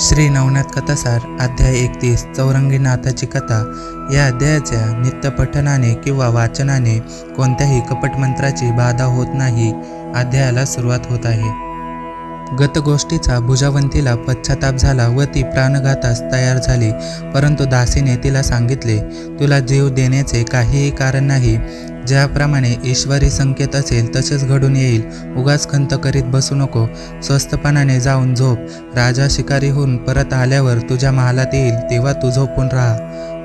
श्री नवनाथ कथासार अध्याय एकतीस चौरंगी नाथाची कथा. या अध्यायाच्या नित्यपठनाने किंवा वाचनाने कोणत्याही कपटमंत्राची बाधा होत नाही. अध्यायाला सुरुवात होत आहे. गतगोष्टीचा भुजावंतीला पश्चाताप झाला व ती प्राणघातास तयार झाली. परंतु दासीने तिला सांगितले तुला जीव देण्याचे काहीही कारण नाही. ज्याप्रमाणे ईश्वरी संकेत असेल तसेच घडून येईल. उगाच खंत करीत बसू नको. स्वस्थपणाने जाऊन झोप. राजा शिकारी होऊन परत आल्यावर तुझ्या महालात येईल तेव्हा तू झोपून राहा.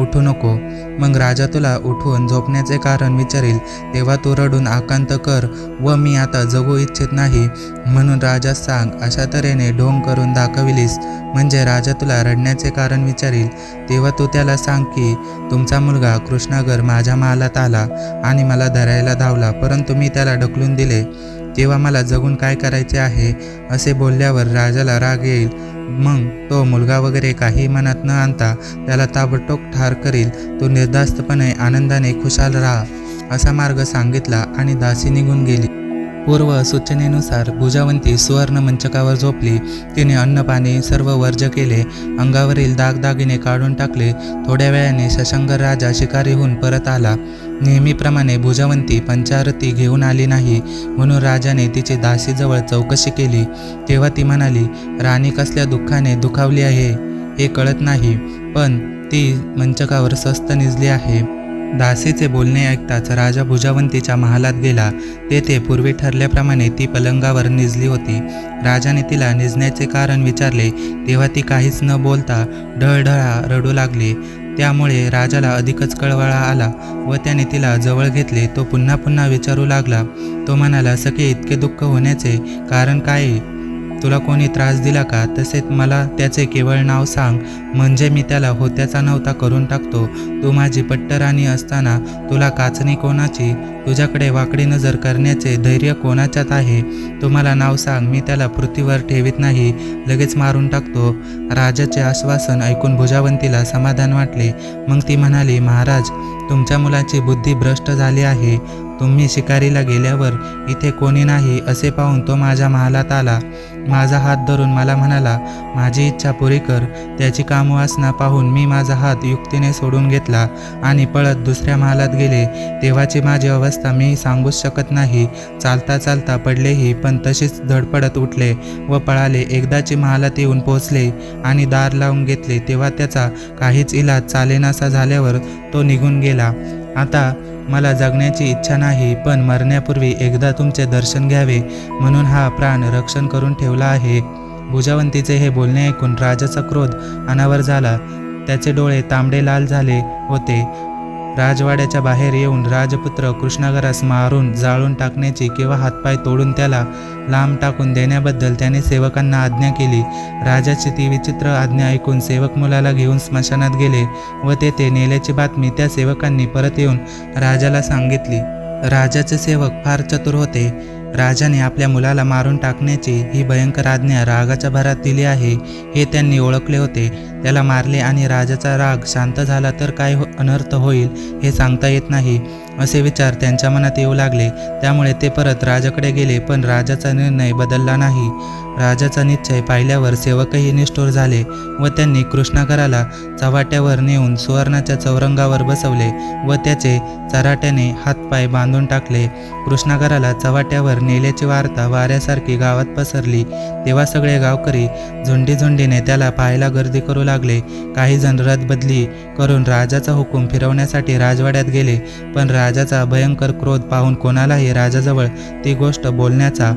उठू नको. मग राजा तुला उठवून झोपण्याचे कारण विचारेल. तेव्हा तू रडून आकांत कर व मी आता जगू इच्छित नाही. म्हणून राजा सांग अशा तऱ्हेने ढोंग करून दाखविलीस. म्हणजे राजा तुला रडण्याचे कारण विचारील. तेव्हा तू त्याला सांग की तुमचा मुलगा कृष्णागर माझ्या महालात आला आणि मला धरायला धावला परंतु मी त्याला ढकलून दिले. तेव्हा मला जगून काय करायचे आहे? असे बोलल्यावर राजाला राग येईल. मग तो मुलगा वगैरे काही मनात न आणता त्याला ताबडतोब ठार करील. तो निर्धास्तपणे आनंदाने खुशाल राहा असा मार्ग सांगितला आणि दासी निघून गेली. पूर्व सूचनेनुसार भुजावंती सुवर्ण मंचकावर झोपली. तिने अन्नपाणी सर्व वर्ज केले. अंगावरील दागदागिने काढून टाकले. थोड्या वेळाने शशांकर राजा शिकारीहून परत आला. नेहमीप्रमाणे भुजावंती पंचारती घेऊन आली नाही म्हणून राजाने तिची दासीजवळ चौकशी केली. तेव्हा ती म्हणाली राणी कसल्या दुःखाने दुखावली आहे हे कळत नाही पण ती मंचकावर स्वस्त निजली आहे. दासीचे बोलणे ऐकताच राजा भुजावंतीच्या महालात गेला. तेथे पूर्वी ठरल्याप्रमाणे ती पलंगावर निजली होती. राजाने तिला निजण्याचे कारण विचारले. तेव्हा ती काहीच न बोलता ढळढळा रडू लागली. त्यामुळे राजाला अधिकच कळवळा आला व त्याने तिला जवळ घेतले. तो पुन्हा पुन्हा विचारू लागला. तो म्हणाला सखे इतके दुःख होण्याचे कारण काय? तुला कोणी त्रास दिला का? तसेच मला त्याचे केवळ नाव सांग. म्हणजे मी त्याला होत्याचा नव्हता करून टाकतो. तू माझी पट्टराणी असताना तुला काचणी कोणाची? तुझ्याकडे वाकडी नजर करण्याचे धैर्य कोणाच्यात आहे? तुम्हाला नाव सांग. मी त्याला पृथ्वीवर ठेवीत नाही. लगेच मारून टाकतो. राजाचे आश्वासन ऐकून भुजावंतीला समाधान वाटले. मग ती म्हणाली महाराज तुमच्या मुलाची बुद्धी भ्रष्ट झाली आहे. तुम्ही शिकारीला गेल्यावर इथे कोणी नाही असे पाहून तो माझ्या महालात आला. माझा हात धरून मला म्हणाला माझी इच्छा पुरी कर. त्याची कामवासना पाहून मी माझा हात युक्तीने सोडून घेतला आणि पळत दुसऱ्या महालात गेले. तेव्हाची माझी अवस्था मी सांगूच शकत नाही. चालता चालता पडलेही पण तशीच धडपडत उठले व पळाले. एकदाची महालात येऊन पोहोचले आणि दार लावून घेतले. तेव्हा त्याचा काहीच इलाज चालेनासा झाल्यावर तो निघून गेला. आता मला जगण्याची इच्छा नाही पण मरण्यापूर्वी एकदा तुमचे दर्शन घ्यावे म्हणून हा प्राण रक्षण करून ठेवला आहे. भुजावंतीचे हे बोलणे ऐकून राजाचा क्रोध अनावर झाला. त्याचे डोळे तांबडे लाल झाले होते. राजवाड्याच्या बाहेर येऊन राजपुत्र कृष्णागरास मारून जाळून टाकण्याची किंवा हातपाय तोडून त्याला लांब टाकून देण्याबद्दल त्याने सेवकांना आज्ञा केली. राजाची ती विचित्र आज्ञा ऐकून सेवक मुलाला घेऊन स्मशानात गेले व तेथे नेल्याची बातमी त्या सेवकांनी परत येऊन राजाला सांगितली. राजाचे सेवक फार चतुर होते. राजाने आपल्या मुलाला मारून टाकण्याची ही भयंकर आज्ञा रागाच्या भरात दिली आहे हे त्यांनी ओळखले होते. त्याला मारले आणि राजाचा राग शांत झाला तर काय हो अनर्थ होईल हे सांगता येत नाही. असे विचार त्यांच्या मनात येऊ लागले. त्यामुळे ते परत राजाकडे गेले पण राजाचा निर्णय बदलला नाही. राजाचा निश्चय पाहिल्यावर सेवकही निष्ठुर झाले व त्यांनी कृष्णागराला चव्हाट्यावर नेऊन सुवर्णाच्या चौरंगावर बसवले व त्याचे चराट्याने हातपाय बांधून टाकले. कृष्णागराला चव्हाट्यावर नेल्याची वार्ता वाऱ्यासारखी गावात पसरली. तेव्हा सगळे गावकरी झुंडी झुंडीने त्याला पाहायला गर्दी करू लागले. काही जण बदली करून राजाचा हुकूम फिरवण्यासाठी राजवाड्यात गेले पण राजाचा भयंकर क्रोध पाहून कोणालाही राजाजवळ ती गोष्ट बोलण्याचा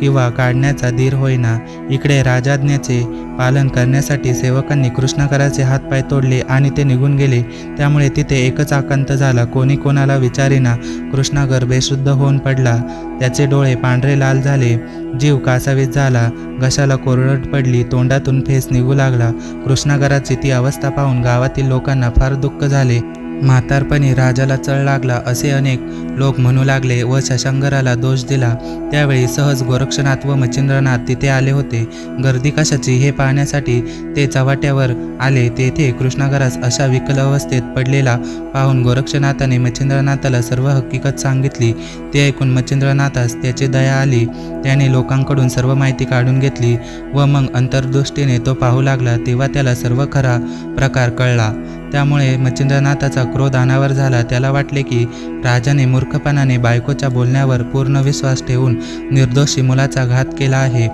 किंवा काढण्याचा धीर होईना. इकडे राजाज्ञेचे पालन करण्यासाठी सेवकांनी कृष्णाकराचे हातपाय तोडले आणि ते निघून गेले. त्यामुळे तिथे एकच आकांत झाला. कोणी कोणाला विचारिना कृष्णागर बेशुद्ध होऊन पडला. त्याचे डोळे पांढरे लाल झाले. जीव कासावीस झाला. घशाला कोरडट पडली. तोंडातून फेस निघू लागला. कृष्णागराची ती अवस्था पाहून गावातील लोकांना फार दुःख झाले. म्हातारपणी राजाला चळ लागला असे अनेक लोक म्हणू लागले व शशंगराला दोष दिला. त्यावेळी सहज गोरक्षनाथ व मच्छिंद्रनाथ तिथे आले होते. गर्दी कशाची? हे पाहण्यासाठी ते चव्हाट्यावर आले. तेथे कृष्णागरास अशा विकल अवस्थेत पडलेला पाहून गोरक्षनाथाने मच्छिंद्रनाथाला सर्व हकीकत सांगितली. ते ऐकून मच्छिंद्रनाथास त्याची दया आली. त्याने लोकांकडून सर्व माहिती काढून घेतली व मग अंतर्दृष्टीने तो पाहू लागला तेव्हा त्याला सर्व खरा प्रकार कळला. त्यामुळे मच्छिंद्रनाथाचा क्रोध अनावर झाला. त्याला वाटले की राजाने मूर्खपणाने बायकोच्या बोलण्यावर पूर्ण विश्वास ठेवून निर्दोषी मुलाचा घात केला आहे.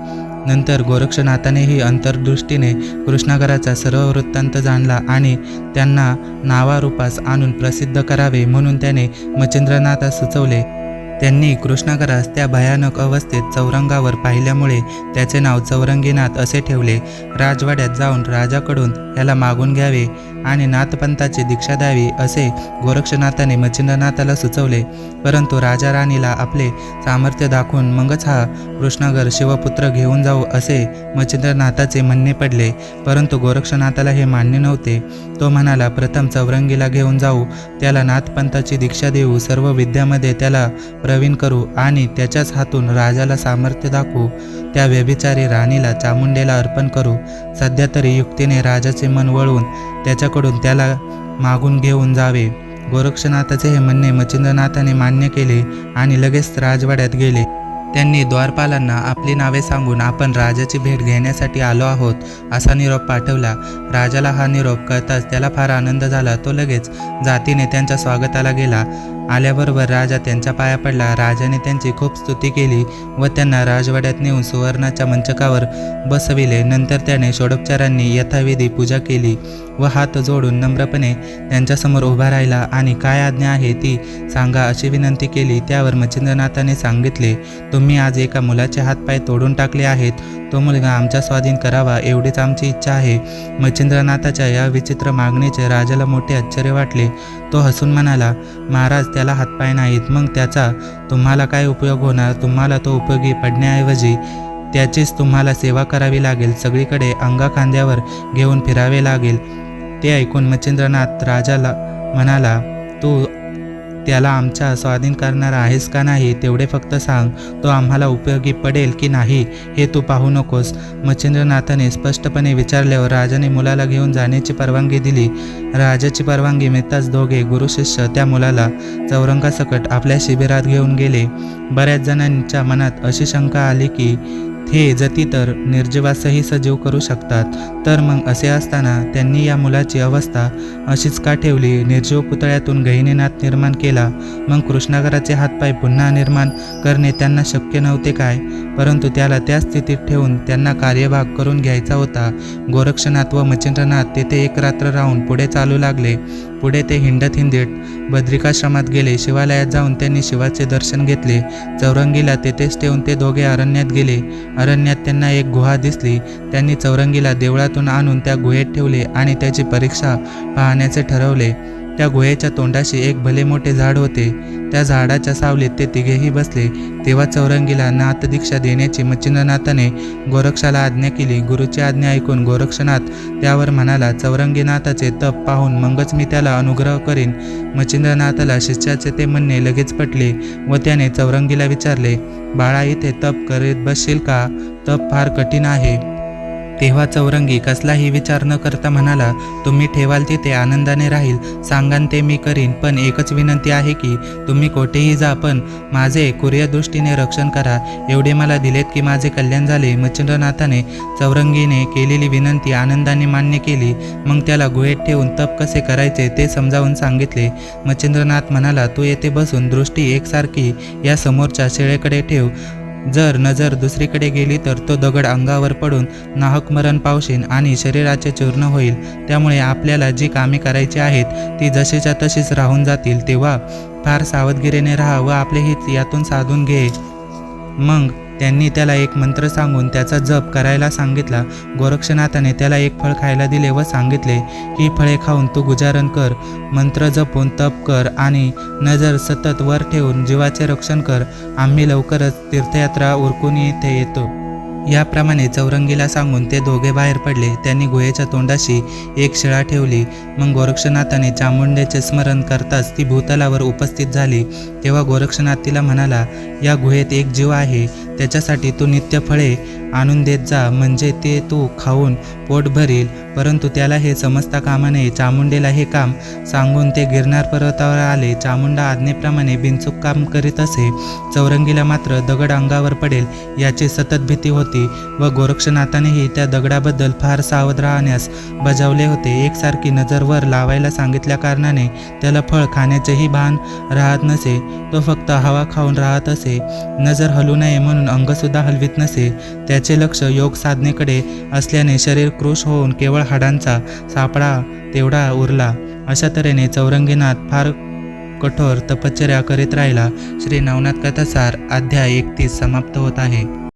नंतर गोरक्षनाथानेही अंतर्दृष्टीने कृष्णागराचा सर्व वृत्तांत जाणला आणि त्यांना नावारूपास आणून प्रसिद्ध करावे म्हणून त्याने मच्छिंद्रनाथास सुचवले. त्यांनी कृष्णागरास त्या भयानक अवस्थेत चौरंगावर पाहिल्यामुळे त्याचे नाव चौरंगीनाथ असे ठेवले. राजवाड्यात जाऊन राजाकडून याला मागून घ्यावे. आणि नाथपंथाची दीक्षा द्यावी असे गोरक्षनाथाने मच्छिंद्रनाथाला सुचवले. परंतु राजा राणीला आपले सामर्थ्य दाखवून मगच हा कृष्णागर शिवपुत्र घेऊन जाऊ असे मच्छिंद्रनाथाचे म्हणणे पडले. परंतु गोरक्षनाथाला हे मान्य नव्हते. तो म्हणाला प्रथम चौरंगीला घेऊन जाऊ. त्याला नाथपंथाची दीक्षा देऊ. सर्व विद्यामध्ये त्याला प्रवीण करू आणि त्याच्याच हातून राजाला सामर्थ्य दाखवू. त्या व्यभिचारी राणीला चामुंडेला अर्पण करू. सध्या तरी युक्तीने राजाचे मन वळवून त्याच्याकडून त्याला मागून घेऊन जावे. गोरक्षनाथाचे हे म्हणणे मच्छिंद्रनाथाने मान्य केले आणि लगेच राजवाड्यात गेले. त्यांनी द्वारपालांना आपली नावे सांगून आपण राजाची भेट घेण्यासाठी आलो आहोत असा निरोप पाठवला. राजाला हा निरोप कळताच त्याला फार आनंद झाला. तो लगेच जातीने त्यांच्या स्वागताला गेला. आल्याबरोबर राजा त्यांच्या पाया पडला. राजाने त्यांची खूप स्तुती केली व त्यांना राजवाड्यात नेऊन सुवर्णाच्या मंचकावर बसविले. नंतर त्याने षोडोपचारांनी यथाविधी पूजा केली व हात जोडून नम्रपणे त्यांच्यासमोर उभा राहिला. आणि काय आज्ञा आहे ती सांगा अशी विनंती केली. त्यावर मच्छिंद्रनाथाने सांगितले तुम्ही आज एका मुलाचे हातपाय तोडून टाकले आहेत. तो मुलगा आमच्या स्वाधीन करावा एवढीच आमची इच्छा आहे. मच्छिंद्रनाथाच्या या विचित्र मागणीचे राजाला मोठे आश्चर्य वाटले. तो हसून म्हणाला महाराज त्याला हातपाय नाहीत. मग त्याचा तुम्हाला काय उपयोग होणार? तुम्हाला तो उपयोगी पडण्याऐवजी त्याचीच तुम्हाला सेवा करावी लागेल. सगळीकडे अंगा खांद्यावर घेऊन फिरावे लागेल. ते ऐकून मच्छिंद्रनाथ राजाला म्हणाला तू त्याला आमच्या स्वाधीन करणार आहेस का नाही तेवढे फक्त सांग. तो आम्हाला उपयोगी पडेल की नाही हे तू पाहू नकोस. मच्छिंद्रनाथाने स्पष्टपणे विचारल्यावर राजाने मुलाला घेऊन जाण्याची परवानगी दिली. राजाची परवानगी मिळताच दोघे गुरुशिष्य त्या मुलाला चौरंगासकट आपल्या शिबिरात घेऊन गेले. बऱ्याच जणांच्या मनात अशी शंका आली की हे जती तर निर्जीवासही सजीव करू शकतात. तर मग असे असताना त्यांनी या मुलाची अवस्था अशीच का ठेवली? निर्जीव पुतळ्यातून गहिनीनाथ निर्माण केला. मग कृष्णागराचे हातपाय पुन्हा निर्माण करणे त्यांना शक्य नव्हते काय? परंतु त्याला त्या स्थितीत ठेवून त्यांना कार्यभाग करून घ्यायचा होता. गोरक्षनाथ व मच्छिंद्रनाथ तेथे एक रात्र राहून पुढे चालू लागले. पुढे ते हिंडत हिंदीत बद्रिकाश्रमात गेले. शिवालयात जाऊन त्यांनी शिवाचे दर्शन घेतले. चौरंगीला तेथेच ठेवून ते दोघे अरण्यात गेले. अरण्यात त्यांना एक गुहा दिसली. त्यांनी चौरंगीला देवळातून आणून त्या गुहेत ठेवले आणि त्याची परीक्षा पाहण्याचे ठरवले. त्या गुहेच्या तोंडाशी एक भले मोठे झाड होते. त्या झाडाच्या सावलीत ते तिघेही बसले. तेव्हा चौरंगीला नाथ दीक्षा देण्याची मच्छिंद्रनाथाने गोरक्षाला आज्ञा केली. गुरुची आज्ञा ऐकून गोरक्षनाथ त्यावर म्हणाला चौरंगीनाथाचे तप पाहून मगच मी त्याला अनुग्रह करीन. मच्छिंद्रनाथाला शिष्याचे ते म्हणणे लगेच पटले व त्याने चौरंगीला विचारले बाळा इथे तप करीत बसशील का? तप फार कठीण आहे. तेव्हा चौरंगी कसलाही विचार न करता म्हणाला तुम्ही ठेवाल तिथे आनंदाने राहील. सांगान ते मी करीन पण एकच विनंती आहे की तुम्ही कोठेही जा पण माझे कुर्यदृष्टीने रक्षण करा. एवढे मला दिलेत की माझे कल्याण झाले. मच्छिंद्रनाथाने चौरंगीने केलेली विनंती आनंदाने मान्य केली. मग त्याला गुहेत ठेवून तप कसे करायचे ते समजावून सांगितले. मच्छिंद्रनाथ म्हणाला तू येथे बसून दृष्टी एकसारखी या समोरच्या शेळेकडे ठेव. जर नजर दुसरीकडे गेली तर तो दगड अंगावर पडून नाहक मरण पावशीन आणि शरीराचे चूर्ण होईल. त्यामुळे आपल्याला जी कामे करायची आहेत ती जशीच्या तशीच राहून जातील. तेव्हा फार सावधगिरीने राहा व आपले हित यातून साधून घे. मग त्यांनी त्याला एक मंत्र सांगून त्याचा जप करायला सांगितला. गोरक्षनाथाने त्याला एक फळ खायला दिले व सांगितले ही फळे खाऊन तू गुजारण कर. मंत्र जपून तप कर आणि नजर सतत वर ठेवून जीवाचे रक्षण कर. आम्ही लवकरच तीर्थयात्रा उरकून येथे येतो. याप्रमाणे चौरंगीला सांगून ते दोघे बाहेर पडले. त्यांनी गुहेच्या तोंडाशी एक शिळा ठेवली. मग गोरक्षनाथाने चामुंडेचे स्मरण करताच ती भूतलावर उपस्थित झाली. तेव्हा गोरक्षनाथ तिला म्हणाला या गुहेत एक जीव आहे. त्याच्यासाठी तू नित्य फळे आणून देत जा म्हणजे ते तू खाऊन पोट भरील. परंतु त्याला हे समजता कामा नये. चामुंडेला हे काम सांगून ते गिरनार पर्वतावर आले. चामुंडा आज्ञेप्रमाणे बिनचूक काम करीत असे. चौरंगीला मात्र दगड अंगावर पडेल याची सतत भीती होती व गोरक्षनाथानेही त्या दगडाबद्दल फार सावध राहण्यास बजावले होते. एकसारखी नजरवर लावायला सांगितल्या कारणाने त्याला फळ खाण्याचेही भान राहत नसे. तो फक्त हवा खाऊन राहत असे. नजर हलू नये म्हणून अंगसुद्धा हलवीत नसे त्याचे लक्ष योग साधनेकडे असल्याने शरीर कृश होऊन केवळ हाडांचा सापळा तेवढा उरला. अशा तऱ्हेने चौरंगीनाथ फार कठोर तपश्चर्या करीत राहिला. श्री नवनाथ कथासार अध्याय एकतीस समाप्त होत आहे.